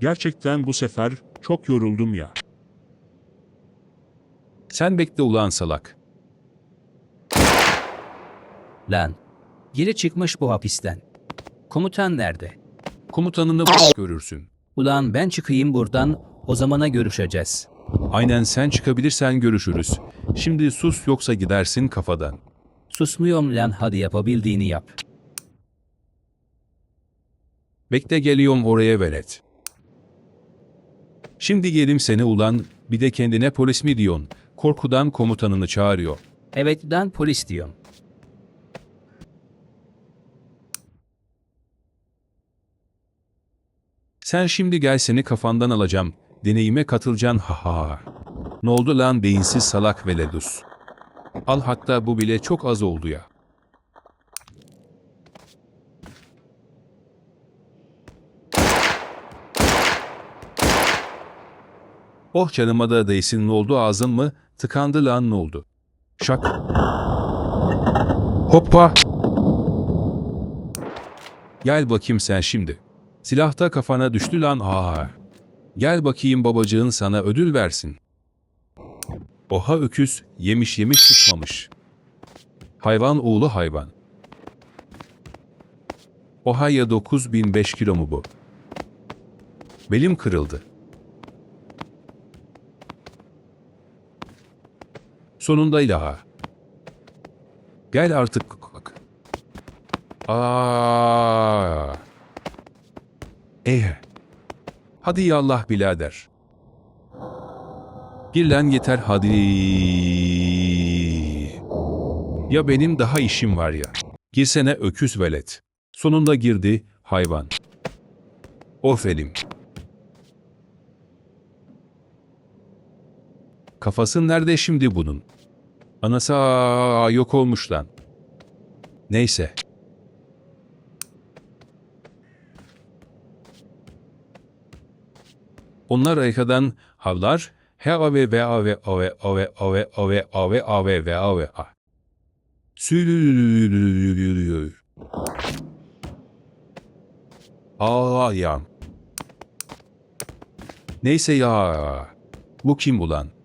Gerçekten bu sefer çok yoruldum ya. Sen bekle ulan salak. Lan. Geri çıkmış bu hapisten. Komutan nerede? Komutanını görürsün. Ulan ben çıkayım buradan, o zamana görüşeceğiz. Aynen sen çıkabilirsen görüşürüz. Şimdi sus yoksa gidersin kafadan. Susmuyorum lan hadi yapabildiğini yap. Bekle geliyorum oraya velet. Şimdi yerim seni ulan, bir de kendine polis mi diyorsun? Korkudan komutanını çağırıyor. Evet ben polis diyorum. Sen şimdi gel seni kafandan alacağım. Deneyime katılacaksın ha ha. Ne oldu lan beyinsiz salak veledus. Al hatta bu bile çok az oldu ya. Oh canıma da değsin oldu ağzın mı? Tıkandı lan ne oldu? Şak. Hoppa. Gel bakayım sen şimdi. Silahta kafana düştü lan ha. Gel bakayım babacığın sana ödül versin. Oha öküz, yemiş yemiş tutmamış. Hayvan oğlu hayvan. Ohio 9005 kilo mu bu? Belim kırıldı. Sonunda ilaha. Gel artık bak. Aa. Eh. Hadi ya Allah bilader. Birlen yeter hadi. Ya benim daha işim var ya. Girsene öküz velet. Sonunda girdi hayvan. Of elim. Kafası nerede şimdi bunun? Anası aa, yok olmuş lan. Neyse. Onlar arkadan havlar he ave ve ave ave ave ave ave ave ave ve ave a. Sürüyor. Ağlayan. Neyse ya. Bu kim ulan?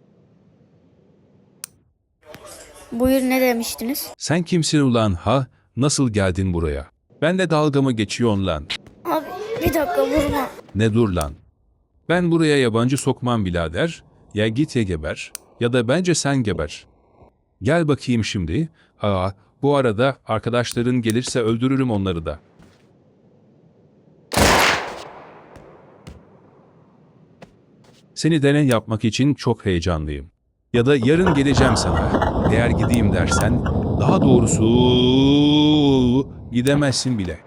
Buyur ne demiştiniz? Sen kimsin ulan ha? Nasıl geldin buraya? Benle dalga mı geçiyorsun lan? Abi bir dakika vurma. Ne dur lan? Ben buraya yabancı sokmam birader. Ya git ya geber ya da bence sen geber. Gel bakayım şimdi. Aa, bu arada arkadaşların gelirse öldürürüm onları da. Seni deney yapmak için çok heyecanlıyım. Ya da yarın geleceğim sana. Eğer gideyim dersen, daha doğrusu gidemezsin bile.